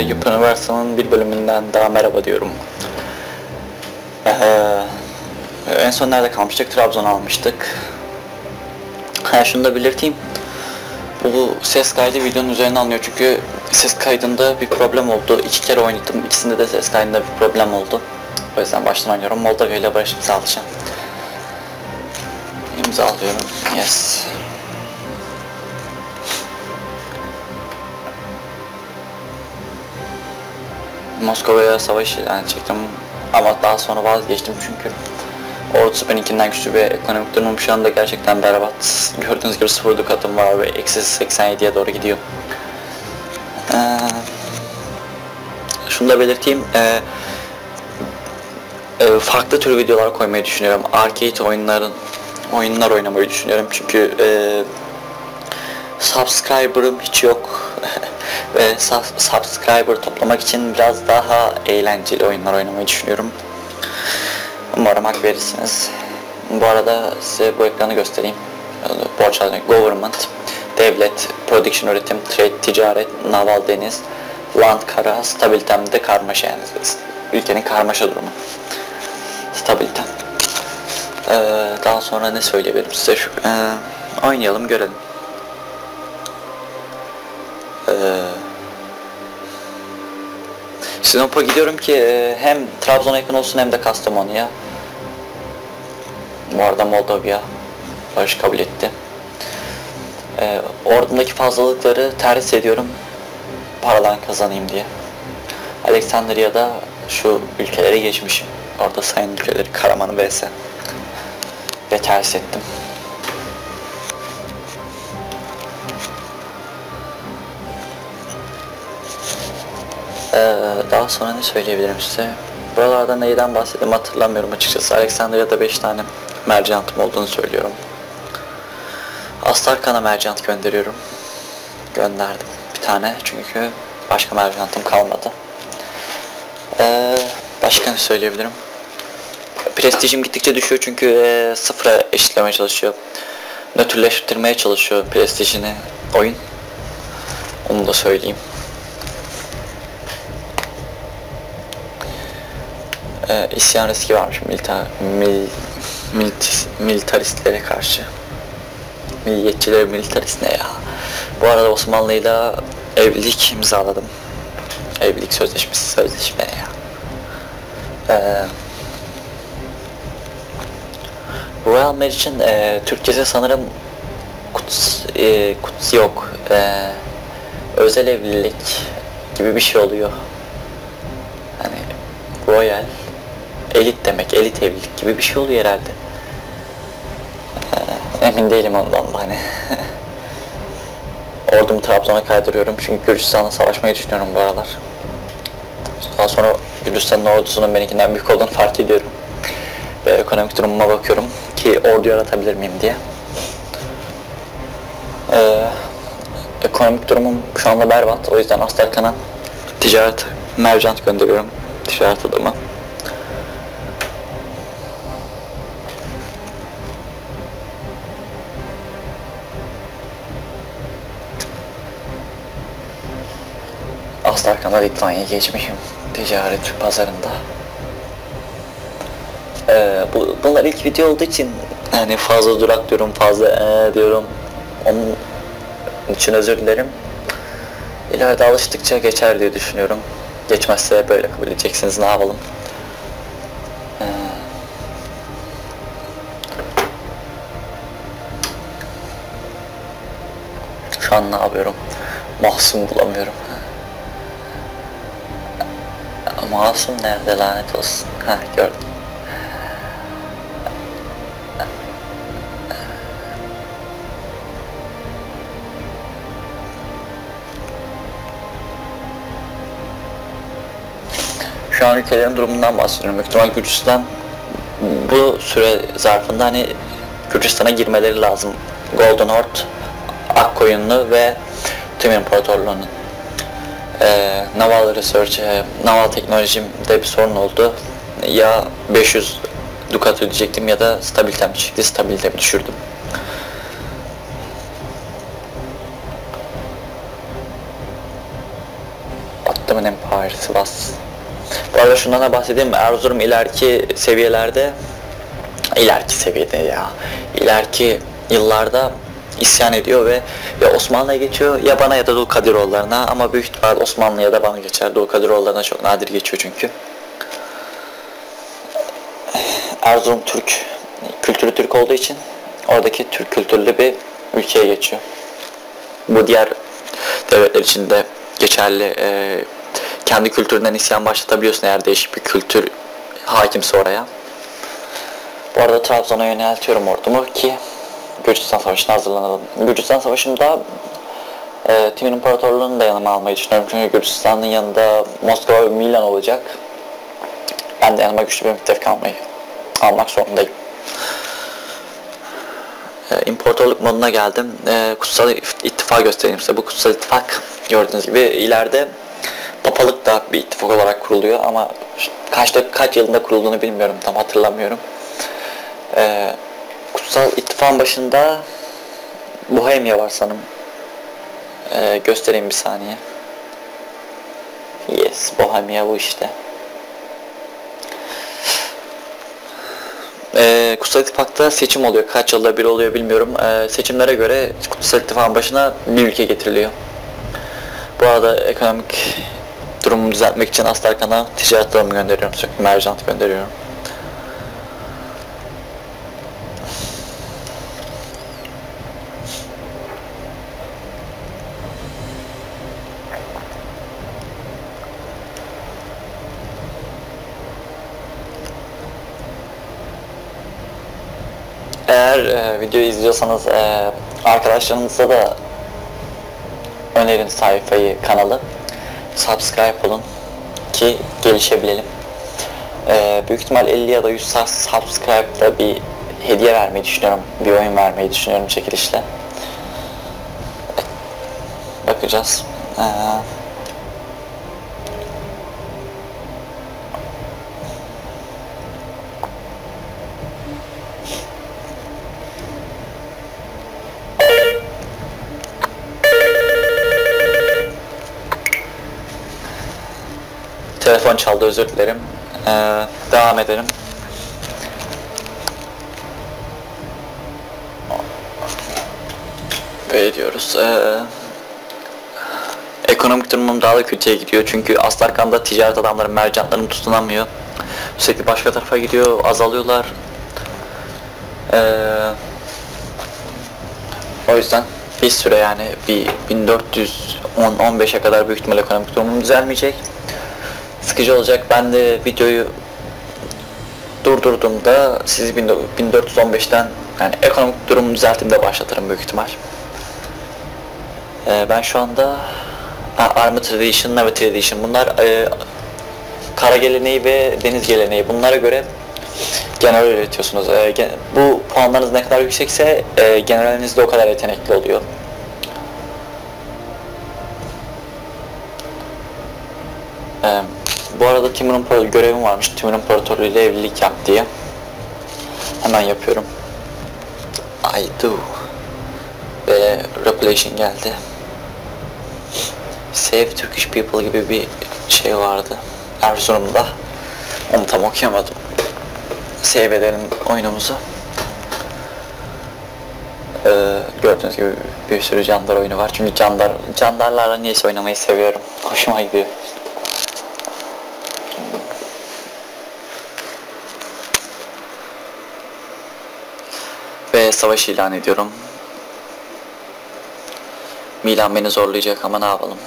Yapı Üniversitesi'nin bir bölümünden daha merhaba diyorum. Ee, en son nerede kalmıştık? Trabzon almıştık. Ha, şunu da belirteyim. Bu ses kaydı videonun üzerine alınıyor çünkü ses kaydında bir problem oldu. İki kere oynadım. İkisinde de ses kaydında bir problem oldu. O yüzden baştan oynuyorum. Moldova ile barış imzalayacağım. İmzalıyorum. Yes. Moskova'ya savaş ilan edecektim ama daha sonra vazgeçtim çünkü ordusu benimkinden güçlü ve ekonomik durumum şu anda gerçekten berbat. Gördüğünüz gibi sıfır dukatım var ve eksi 87'ye doğru gidiyor. Ee, şunu da belirteyim. Ee, e, farklı tür videolar koymayı düşünüyorum. Arcade oyunların oyunlar oynamayı düşünüyorum çünkü e, subscriber'ım hiç yok ve subscriber toplamak için biraz daha eğlenceli oyunlar oynamayı düşünüyorum. Umarım hak verirsiniz. Bu arada size bu ekranı göstereyim. Borç government, devlet, production üretim, trade, ticaret, naval deniz, land kara, stabilitem de karmaşa yani ülkenin karmaşa durumu. Stabilitem. Ee, daha sonra ne söyleyebilirim size şu ee, oynayalım görelim. Ee, Sinop'a gidiyorum ki e, hem Trabzon'a yakın olsun hem de Kastamonu'ya. Bu arada Moldova barış kabul etti. Ee, ordumdaki fazlalıkları terhis ediyorum paradan kazanayım diye. Alexandria'da şu ülkelere geçmişim. Orada sayın ülkeleri Karaman'ı vs. Ve terhis ettim. Ee, daha sonra ne söyleyebilirim size? Buralarda neyden bahsettim hatırlamıyorum açıkçası. Alexandria'da 5 tane mercantım olduğunu söylüyorum. Astarkan'a mercant gönderiyorum. Gönderdim bir tane çünkü başka mercantım kalmadı. Ee, başka ne söyleyebilirim? Prestijim gittikçe düşüyor çünkü e, sıfıra eşitlemeye çalışıyor. Nötrleştirmeye çalışıyor prestijini oyun. Onu da söyleyeyim. E, isyan riski varmış milita, mil, milit, militaristlere karşı. Milliyetçiler militarist ne ya? Bu arada Osmanlı'yla evlilik imzaladım. Evlilik sözleşmesi sözleşme ya. Ee, Royal Marriage'in e, Türkçesi sanırım kuts, e, kuts yok. E, özel evlilik gibi bir şey oluyor. Hani Royal elit demek, elit evlilik gibi bir şey oluyor herhalde. Emin değilim ondan da hani. Ordumu Trabzon'a kaydırıyorum çünkü Gürcistan'la savaşmayı düşünüyorum bu aralar. Daha sonra Gürcistan'ın ordusunun benimkinden büyük olduğunu fark ediyorum. Ve ekonomik durumuma bakıyorum ki ordu yaratabilir miyim diye. Ee, ekonomik durumum şu anda berbat. O yüzden Astarkan'a ticaret mercant gönderiyorum. Ticaret adamı. Astarkan'a Litvanya'ya geçmişim ticaret pazarında. Ee, bu, bunlar ilk video olduğu için yani fazla durak diyorum, fazla ee diyorum. Onun için özür dilerim. İleride alıştıkça geçer diye düşünüyorum. Geçmezse böyle kabul edeceksiniz ne yapalım. Ee, şu an ne yapıyorum? Mahsum bulamıyorum. Masum nerede lanet olsun. Ha gördüm. Şu an ülkelerin durumundan bahsediyorum. Büyük Gürcistan bu süre zarfında hani Gürcistan'a girmeleri lazım. Golden Horde, Akkoyunlu ve tüm imparatorluğunun e, naval research, e, naval teknolojimde bir sorun oldu. Ya 500 dukat ödeyecektim ya da stabilitem düşüktü, stabilitemi düşürdüm. Ottoman Empire, Sivas. Bu arada şundan da bahsedeyim. Erzurum ileriki seviyelerde ileriki seviyede ya. ileriki yıllarda isyan ediyor ve ya Osmanlı'ya geçiyor ya bana ya da Dulkadiroğullarına ama büyük ihtimal Osmanlı ya da bana geçer. Dulkadiroğullarına çok nadir geçiyor çünkü. Erzurum Türk kültürü Türk olduğu için oradaki Türk kültürlü bir ülkeye geçiyor. Bu diğer devletler için de geçerli. E, kendi kültüründen isyan başlatabiliyorsun eğer değişik bir kültür hakimse oraya. Bu arada Trabzon'a yöneltiyorum ordumu ki Gürcistan Savaşı'na hazırlanalım. Gürcistan Savaşı'nda e, Timur İmparatorluğu'nu da yanıma almayı düşünüyorum. Çünkü Gürcistan'ın yanında Moskova ve Milan olacak. Ben de yanıma güçlü bir müttefik almayı almak zorundayım. E, imparatorluk moduna geldim. E, kutsal ittifak göstereyim size. Bu kutsal ittifak gördüğünüz gibi ileride papalık da bir ittifak olarak kuruluyor ama kaçta kaç yılında kurulduğunu bilmiyorum tam hatırlamıyorum. E, kutsal ittifakın başında Bohemia var sanırım. E, göstereyim bir saniye. Yes, Bohemia bu işte. E, Kutsal İttifak'ta seçim oluyor. Kaç yılda bir oluyor bilmiyorum. E, seçimlere göre Kutsal İttifak'ın başına bir ülke getiriliyor. Bu arada ekonomik durumu düzeltmek için Astarkan'a ticaret adamı gönderiyorum. Sürekli mercant gönderiyorum. Eğer e, videoyu izliyorsanız e, arkadaşlarınızla da önerin sayfayı, kanalı. Subscribe olun ki gelişebilelim. E, büyük ihtimal 50 ya da 100 subscribe'da bir hediye vermeyi düşünüyorum. Bir oyun vermeyi düşünüyorum çekilişle. Bakacağız. Ee, çaldı özür dilerim. Ee, devam edelim. Böyle diyoruz. Ee, ekonomik durumum daha da kötüye gidiyor çünkü Aslarkan'da ticaret adamları mercantlarım tutunamıyor. Sürekli başka tarafa gidiyor, azalıyorlar. Ee, o yüzden bir süre yani bir 1410-15'e kadar büyük ihtimal ekonomik durumum düzelmeyecek sıkıcı olacak. Ben de videoyu durdurduğumda sizi 1415'ten yani ekonomik durumu düzelttiğimde başlatırım büyük ihtimal. Ee, ben şu anda Army Tradition, Navy Tradition bunlar e, kara geleneği ve deniz geleneği bunlara göre general üretiyorsunuz. E, gen, bu puanlarınız ne kadar yüksekse e, generaliniz de o kadar yetenekli oluyor. E, bu arada Timur İmparatorluğu görevim varmış. Timur İmparatorluğu ile evlilik yap diye. Hemen yapıyorum. I do. Ve revelation geldi. Save Turkish People gibi bir şey vardı. Erzurum'da. Onu tam okuyamadım. Save edelim oyunumuzu. Ee, gördüğünüz gibi bir sürü Candar oyunu var. Çünkü Candar, Candarlarla niyeyse oynamayı seviyorum. Hoşuma gidiyor. Ve savaş ilan ediyorum. Milan beni zorlayacak ama ne yapalım.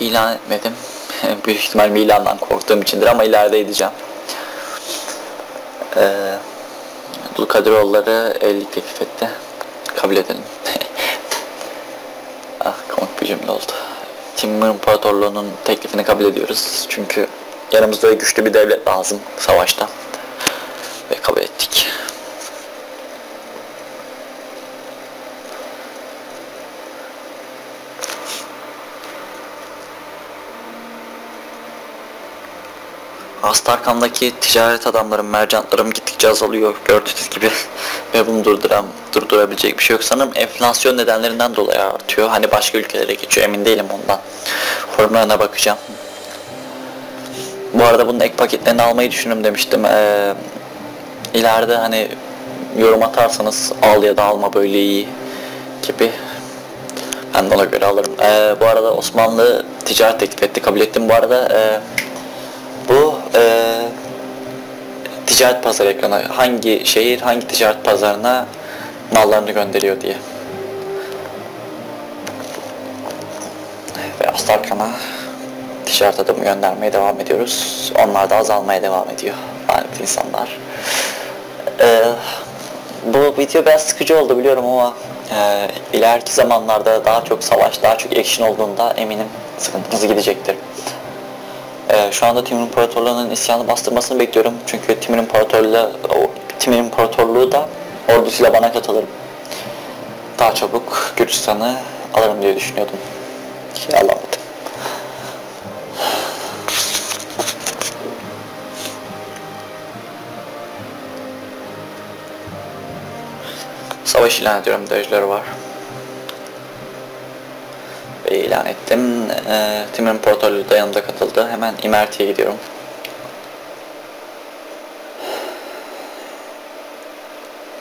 İlan etmedim. Büyük ihtimal Milan'dan korktuğum içindir ama ileride edeceğim. Ee, Dulkadiroğulları evlilik teklif etti. Kabul edelim. ah komik bir cümle oldu. Timur İmparatorluğu'nun teklifini kabul ediyoruz. Çünkü yanımızda güçlü bir devlet lazım savaşta. Ve kabul ettik. Astarkam'daki ticaret adamlarım, mercantlarım gittikçe azalıyor gördüğünüz gibi. Ve bunu durduram, durdurabilecek bir şey yok. Sanırım enflasyon nedenlerinden dolayı artıyor. Hani başka ülkelere geçiyor emin değilim ondan. Formlarına bakacağım. Bu arada bunun ek paketlerini almayı düşünüyorum demiştim. Ee, ileride hani yorum atarsanız al ya da alma böyle iyi gibi ben de ona göre alırım. Ee, bu arada Osmanlı ticaret teklif etti. Kabul ettim. Bu arada e, bu e, ticaret pazarı ekranı hangi şehir hangi ticaret pazarına mallarını gönderiyor diye. Ve Astarkan'a ticaret adımı göndermeye devam ediyoruz. Onlar da azalmaya devam ediyor. Lanet insanlar. Ee, bu video biraz sıkıcı oldu biliyorum ama e, ileriki zamanlarda daha çok savaş, daha çok action olduğunda eminim sıkıntımız gidecektir. E, şu anda Timur İmparatorluğu'nun isyanı bastırmasını bekliyorum. Çünkü Timur İmparatorluğu, Timur İmparatorluğu da ordusuyla bana katılırım. Daha çabuk Gürcistan'ı alırım diye düşünüyordum. Ki. Savaş ilan ediyorum dojları var. Ve ilan ettim. E, Timur İmparatorluğu da yanımda katıldı. Hemen İmerti'ye gidiyorum.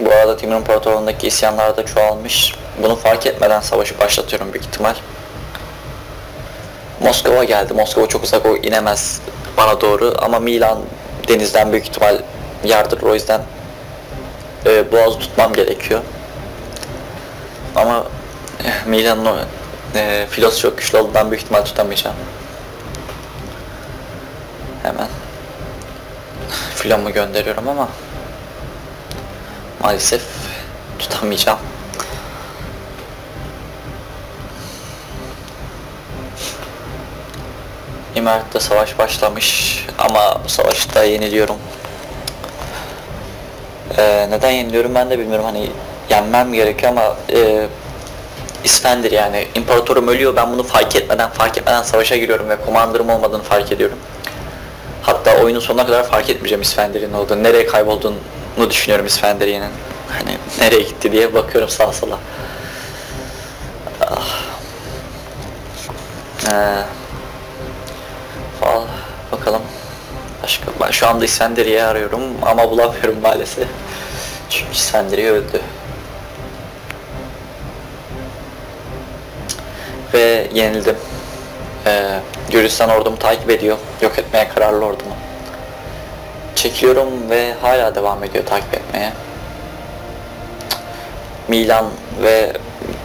Bu arada Timur İmparatorluğu'ndaki isyanlar da çoğalmış. Bunu fark etmeden savaşı başlatıyorum büyük ihtimal. Moskova geldi. Moskova çok uzak o inemez bana doğru ama Milan denizden büyük ihtimal yardırır o yüzden e, boğazı tutmam gerekiyor. Ama eh, Milan'ın e, filosu çok güçlü olduğundan büyük ihtimal tutamayacağım. Hemen filomu gönderiyorum ama maalesef tutamayacağım. İmaret'te savaş başlamış ama savaşta yeniliyorum. Ee, neden yeniliyorum ben de bilmiyorum hani yenmem gerekiyor ama e, İsfendir yani imparatorum ölüyor ben bunu fark etmeden fark etmeden savaşa giriyorum ve komandırım olmadığını fark ediyorum. Hatta oyunun sonuna kadar fark etmeyeceğim İsfendir'in olduğunu, nereye kaybolduğunu düşünüyorum İsfenderiye'nin. Hani nereye gitti diye bakıyorum sağa sola. Ah. Ee, bakalım. Başka, ben şu anda İskenderiye arıyorum ama bulamıyorum maalesef. Çünkü İskenderiye öldü. Ve yenildim. Ee, Gürcistan ordumu takip ediyor. Yok etmeye kararlı ordumu. Çekiyorum ve hala devam ediyor takip etmeye. Milan ve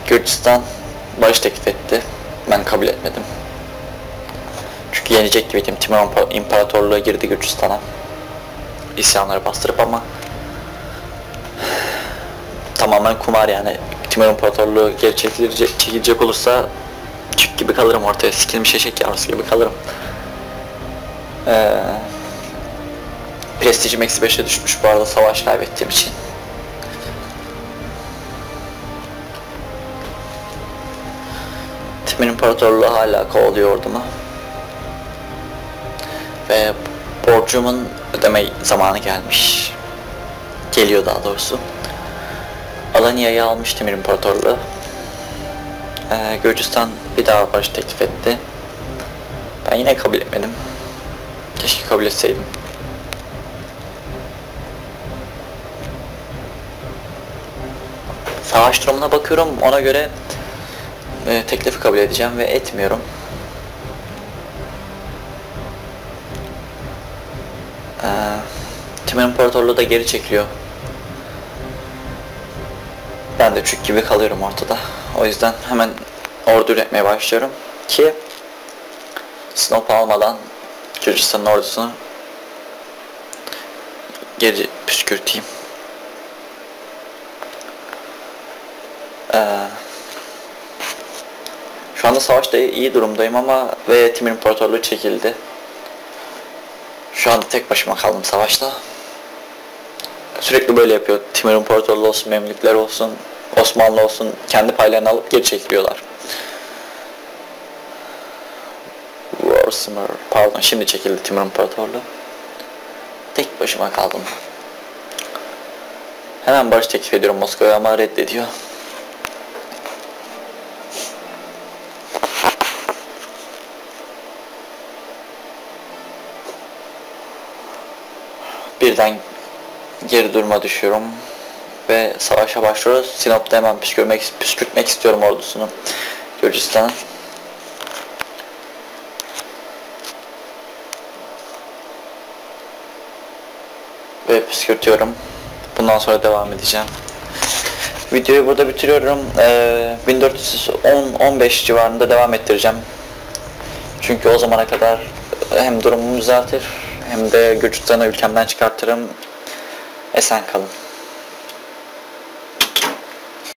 Gürcistan barış teklif etti. Ben kabul etmedim. Çünkü yenecek gibiydim. Timur İmparatorluğu girdi Gürcistan'a. İsyanları bastırıp ama tamamen kumar yani. Timur İmparatorluğu geri çekilecek, çekilecek olursa çık gibi kalırım ortaya. Sikilmiş eşek yavrusu gibi kalırım. Ee, prestijim eksi 5'e düşmüş bu arada savaş kaybettiğim için. Timur İmparatorluğu hala kovalıyor ordumu ve borcumun ödeme zamanı gelmiş. Geliyor daha doğrusu. Alanya'yı almış Timur İmparatorluğu. Ee, Gürcistan bir daha barış teklif etti. Ben yine kabul etmedim. Keşke kabul etseydim. Savaş durumuna bakıyorum ona göre e, teklifi kabul edeceğim ve etmiyorum. Ee, Timur İmparatorluğu da geri çekiliyor. Ben de çük gibi kalıyorum ortada. O yüzden hemen ordu üretmeye başlıyorum ki Snop almadan Gürcistan'ın ordusunu geri püskürteyim. Ee, şu anda savaşta iyi durumdayım ama ve Timur İmparatorluğu çekildi. Şu anda tek başıma kaldım savaşta. Sürekli böyle yapıyor. Timur İmparatorluğu olsun, Memlükler olsun, Osmanlı olsun kendi paylarını alıp geri çekiliyorlar. Warsammer, pardon şimdi çekildi Timur İmparatorluğu. tek başıma kaldım. Hemen barış teklif ediyorum Moskova'ya ama reddediyor. Birden geri duruma düşüyorum ve savaşa başlıyoruz. Sinop'ta hemen püskürmek, püskürtmek istiyorum ordusunu Gürcistan'ın. Ve püskürtüyorum. Bundan sonra devam edeceğim. Videoyu burada bitiriyorum. Ee, 1410-15 civarında devam ettireceğim. Çünkü o zamana kadar hem durumumu düzeltir hem de Gürcistan'ı ülkemden çıkartırım. Esen kalın.